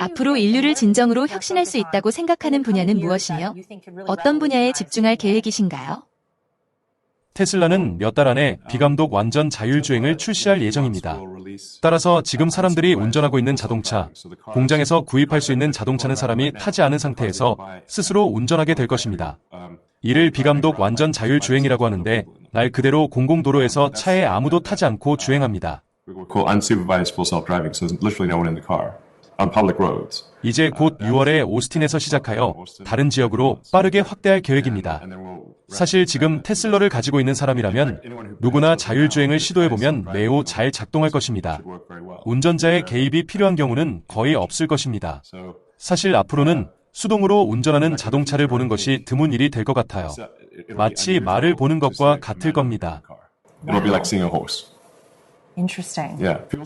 앞으로 인류를 진정으로 혁신할 수 있다고 생각하는 분야는 무엇이며 어떤 분야에 집중할 계획이신가요? 테슬라는 몇 달 안에 비감독 완전 자율주행을 출시할 예정입니다. 따라서 지금 사람들이 운전하고 있는 자동차, 공장에서 구입할 수 있는 자동차는 사람이 타지 않은 상태에서 스스로 운전하게 될 것입니다. 이를 비감독 완전 자율주행이라고 하는데 날 그대로 공공도로에서 차에 아무도 타지 않고 주행합니다. 이제 곧 6월에 오스틴에서 시작하여 다른 지역으로 빠르게 확대할 계획입니다. 사실 지금 테슬러를 가지고 있는 사람이라면 누구나 자율주행을 시도해보면 매우 잘 작동할 것입니다. 운전자의 개입이 필요한 경우는 거의 없을 것입니다. 사실 앞으로는 수동으로 운전하는 자동차를 보는 것이 드문 일이 될 것 같아요. 마치 말을 보는 것과 같을 겁니다.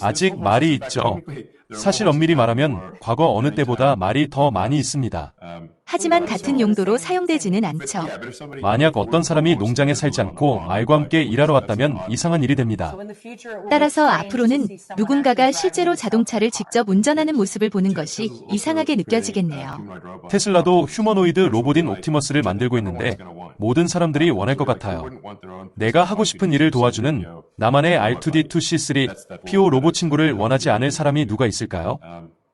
아직 말이 있죠. 사실 엄밀히 말하면 과거 어느 때보다 말이 더 많이 있습니다. 하지만 같은 용도로 사용되지는 않죠. 만약 어떤 사람이 농장에 살지 않고 말과 함께 일하러 왔다면 이상한 일이 됩니다. 따라서 앞으로는 누군가가 실제로 자동차를 직접 운전하는 모습을 보는 것이 이상하게 느껴지겠네요. 테슬라도 휴머노이드 로봇인 옵티머스를 만들고 있는데 모든 사람들이 원할 것 같아요. 내가 하고 싶은 일을 도와주는 나만의 R2D2C3 PO 로봇 친구를 원하지 않을 사람이 누가 있을까 요?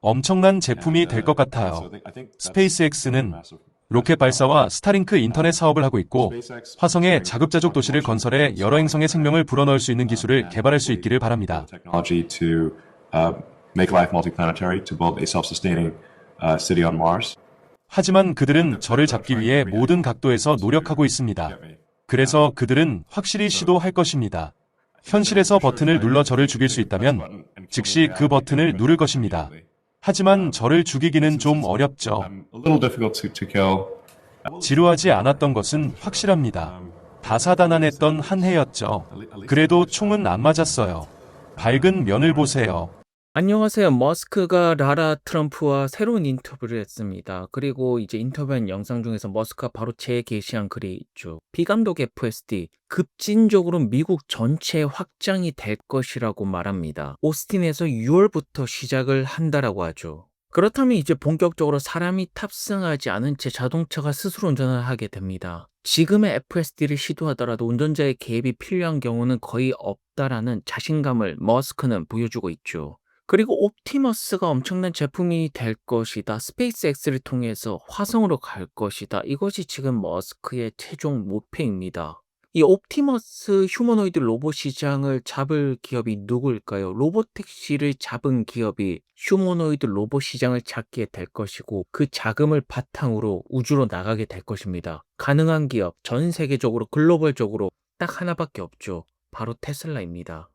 엄청난 제품이 될 것 같아요. 스페이스X는 로켓 발사와 스타링크 인터넷 사업을 하고 있고 화성에 자급자족 도시를 건설해 여러 행성의 생명을 불어넣을 수 있는 기술을 개발할 수 있기를 바랍니다. uh, uh. 하지만 그들은 저를 잡기 위해 모든 각도에서 노력하고 있습니다. 그래서 그들은 확실히 시도할 것입니다. 현실에서 버튼을 눌러 저를 죽일 수 있다면 즉시 그 버튼을 누를 것입니다. 하지만 저를 죽이기는 좀 어렵죠. 지루하지 않았던 것은 확실합니다. 다사다난했던 한 해였죠. 그래도 총은 안 맞았어요. 밝은 면을 보세요. 안녕하세요. 머스크가 라라 트럼프와 새로운 인터뷰를 했습니다. 그리고 이제 인터뷰한 영상 중에서 머스크가 바로 재게시한 글이 있죠. 비감독 FSD 급진적으로 미국 전체에 확장이 될 것이라고 말합니다. 오스틴에서 6월부터 시작을 한다라고 하죠. 그렇다면 이제 본격적으로 사람이 탑승하지 않은 채 자동차가 스스로 운전을 하게 됩니다. 지금의 FSD를 시도하더라도 운전자의 개입이 필요한 경우는 거의 없다라는 자신감을 머스크는 보여주고 있죠. 그리고 옵티머스가 엄청난 제품이 될 것이다. 스페이스X를 통해서 화성으로 갈 것이다. 이것이 지금 머스크의 최종 목표입니다. 이 옵티머스 휴머노이드 로봇 시장을 잡을 기업이 누구일까요? 로봇택시를 잡은 기업이 휴머노이드 로봇 시장을 잡게 될 것이고 그 자금을 바탕으로 우주로 나가게 될 것입니다. 가능한 기업 전 세계적으로 글로벌적으로 딱 하나밖에 없죠. 바로 테슬라입니다.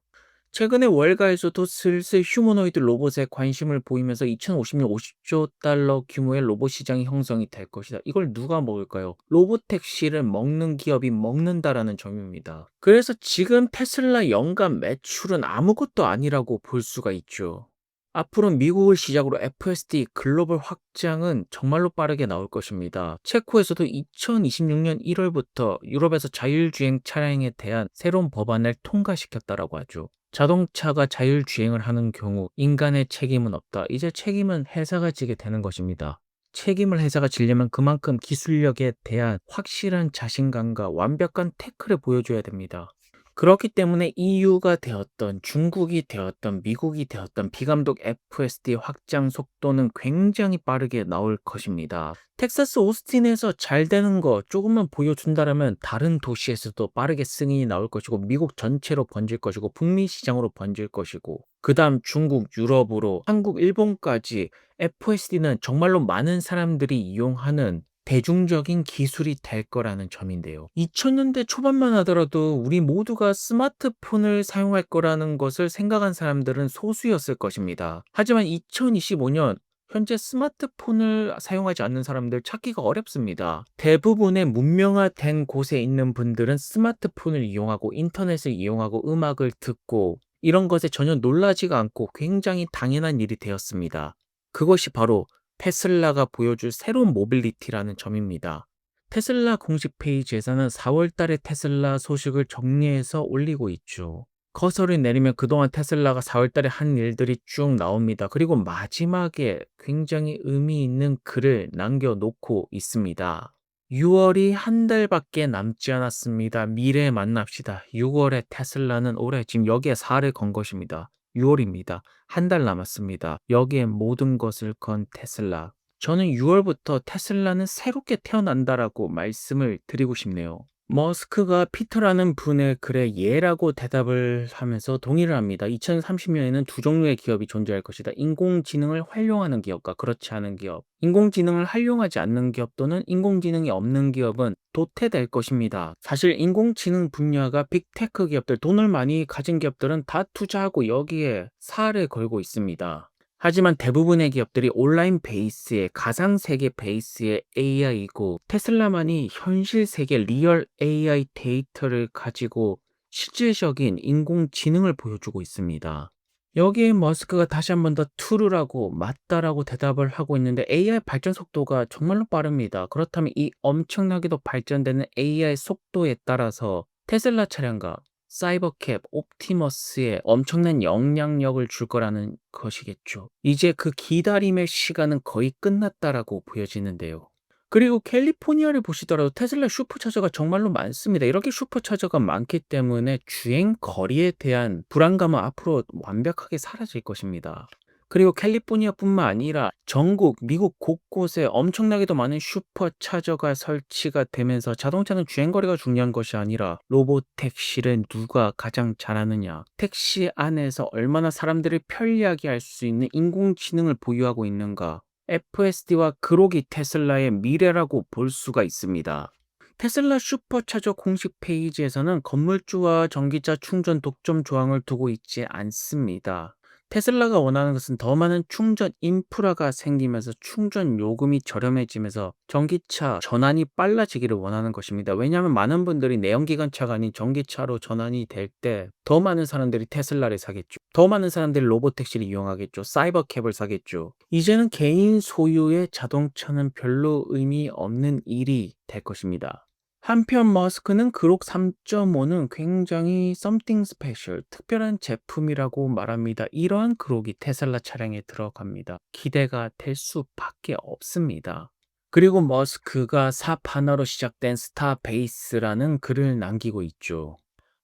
최근에 월가에서도 슬슬 휴머노이드 로봇에 관심을 보이면서 2050년 50조 달러 규모의 로봇 시장이 형성이 될 것이다. 이걸 누가 먹을까요? 로봇 택시를 먹는 기업이 먹는다라는 점입니다. 그래서 지금 테슬라 연간 매출은 아무것도 아니라고 볼 수가 있죠. 앞으로 미국을 시작으로 FSD 글로벌 확장은 정말로 빠르게 나올 것입니다. 체코에서도 2026년 1월부터 유럽에서 자율주행 차량에 대한 새로운 법안을 통과시켰다라고 하죠. 자동차가 자율주행을 하는 경우 인간의 책임은 없다. 이제 책임은 회사가 지게 되는 것입니다. 책임을 회사가 지려면 그만큼 기술력에 대한 확실한 자신감과 완벽한 태클을 보여줘야 됩니다. 그렇기 때문에 EU가 되었던 중국이 되었던 미국이 되었던 비감독 FSD 확장 속도는 굉장히 빠르게 나올 것입니다. 텍사스 오스틴에서 잘 되는 거 조금만 보여준다라면 다른 도시에서도 빠르게 승인이 나올 것이고 미국 전체로 번질 것이고 북미 시장으로 번질 것이고 그 다음 중국, 유럽으로 한국, 일본까지 FSD는 정말로 많은 사람들이 이용하는 대중적인 기술이 될 거라는 점인데요. 2000년대 초반만 하더라도 우리 모두가 스마트폰을 사용할 거라는 것을 생각한 사람들은 소수였을 것입니다. 하지만 2025년 현재 스마트폰을 사용하지 않는 사람들 찾기가 어렵습니다. 대부분의 문명화된 곳에 있는 분들은 스마트폰을 이용하고 인터넷을 이용하고 음악을 듣고 이런 것에 전혀 놀라지가 않고 굉장히 당연한 일이 되었습니다. 그것이 바로 테슬라가 보여줄 새로운 모빌리티라는 점입니다. 테슬라 공식 페이지에서는 4월 달에 테슬라 소식을 정리해서 올리고 있죠. 커서를 내리면 그동안 테슬라가 4월달에 한 일들이 쭉 나옵니다. 그리고 마지막에 굉장히 의미 있는 글을 남겨놓고 있습니다. 6월이 한 달밖에 남지 않았습니다. 미래에 만납시다. 6월에 테슬라는 올해 지금 여기에 4를 건 것입니다. 6월입니다. 한 달 남았습니다. 여기에 모든 것을 건 테슬라. 저는 6월부터 테슬라는 새롭게 태어난다라고 말씀을 드리고 싶네요. 머스크가 피터라는 분의 글에 예라고 대답을 하면서 동의를 합니다. 2030년에는 두 종류의 기업이 존재할 것이다. 인공지능을 활용하는 기업과 그렇지 않은 기업. 인공지능을 활용하지 않는 기업 또는 인공지능이 없는 기업은 도태될 것입니다. 사실 인공지능 분야가 빅테크 기업들, 돈을 많이 가진 기업들은 다 투자하고 여기에 살을 걸고 있습니다. 하지만 대부분의 기업들이 온라인 베이스의 가상 세계 베이스의 AI이고 테슬라만이 현실 세계 리얼 AI 데이터를 가지고 실질적인 인공지능을 보여주고 있습니다. 여기에 머스크가 다시 한 번더 트루라고 맞다라고 대답을 하고 있는데 AI 발전 속도가 정말로 빠릅니다. 그렇다면 이 엄청나게도 발전되는 AI 속도에 따라서 테슬라 차량과 사이버캡, 옵티머스에 엄청난 영향력을 줄 거라는 것이겠죠. 이제 그 기다림의 시간은 거의 끝났다라고 보여지는데요. 그리고 캘리포니아를 보시더라도 테슬라 슈퍼차저가 정말로 많습니다. 이렇게 슈퍼차저가 많기 때문에 주행 거리에 대한 불안감은 앞으로 완벽하게 사라질 것입니다. 그리고 캘리포니아뿐만 아니라 전국 미국 곳곳에 엄청나게도 많은 슈퍼차저가 설치가 되면서 자동차는 주행거리가 중요한 것이 아니라 로봇 택시를 누가 가장 잘하느냐 택시 안에서 얼마나 사람들을 편리하게 할 수 있는 인공지능을 보유하고 있는가 FSD와 그록이 테슬라의 미래라고 볼 수가 있습니다. 테슬라 슈퍼차저 공식 페이지에서는 건물주와 전기차 충전 독점 조항을 두고 있지 않습니다. 테슬라가 원하는 것은 더 많은 충전 인프라가 생기면서 충전 요금이 저렴해지면서 전기차 전환이 빨라지기를 원하는 것입니다. 왜냐하면 많은 분들이 내연기관차가 아닌 전기차로 전환이 될 때 더 많은 사람들이 테슬라를 사겠죠. 더 많은 사람들이 로보택시를 이용하겠죠. 사이버캡을 사겠죠. 이제는 개인 소유의 자동차는 별로 의미 없는 일이 될 것입니다. 한편 머스크는 그록 3.5는 굉장히 something special, 특별한 제품이라고 말합니다. 이러한 그록이 테슬라 차량에 들어갑니다. 기대가 될 수밖에 없습니다. 그리고 머스크가 사판어로 시작된 스타베이스라는 글을 남기고 있죠.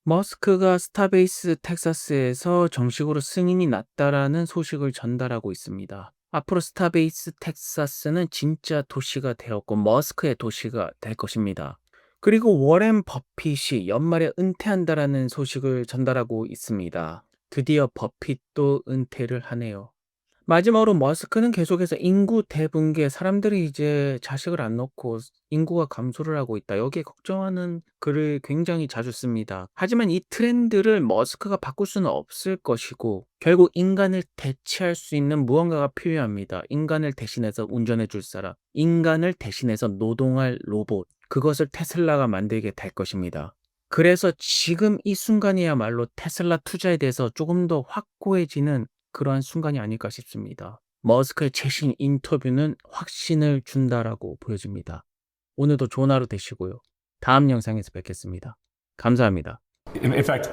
머스크가 스타베이스 텍사스에서 정식으로 승인이 났다라는 소식을 전달하고 있습니다. 앞으로 스타베이스 텍사스는 진짜 도시가 되었고 머스크의 도시가 될 것입니다. 그리고 워렌 버핏이 연말에 은퇴한다라는 소식을 전달하고 있습니다. 드디어 버핏도 은퇴를 하네요. 마지막으로 머스크는 계속해서 인구 대붕괴, 사람들이 이제 자식을 안 놓고 인구가 감소를 하고 있다. 여기에 걱정하는 글을 굉장히 자주 씁니다. 하지만 이 트렌드를 머스크가 바꿀 수는 없을 것이고, 결국 인간을 대체할 수 있는 무언가가 필요합니다. 인간을 대신해서 운전해 줄 사람, 인간을 대신해서 노동할 로봇, 그것을 테슬라가 만들게 될 것입니다. 그래서 지금 이 순간이야말로 테슬라 투자에 대해서 조금 더 확고해지는 그러한 순간이 아닐까 싶습니다. 머스크의 최신 인터뷰는 확신을 준다라고 보여집니다. 오늘도 좋은 하루 되시고요. 다음 영상에서 뵙겠습니다. 감사합니다. In, in fact,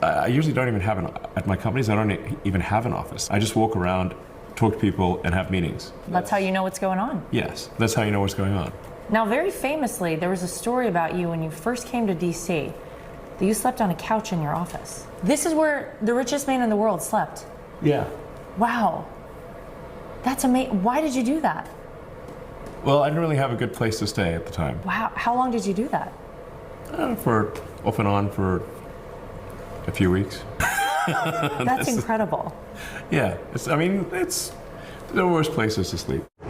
I usually don't even have an at my companies. I don't e- even have an office. I just walk around, talk to people, and have meetings. That's how you know what's going on. Yes, that's how you know what's going on. Now, very famously, there was a story about you when you first came to DC that you slept on a couch in your office. This is where the richest man in the world slept. Yeah. Wow. That's amazing. Why did you do that? Well, I didn't really have a good place to stay at the time. Wow. How long did you do that? Uh, for off and on for a few weeks. That's incredible. Yeah, it's. I mean, it's there are worse places to sleep.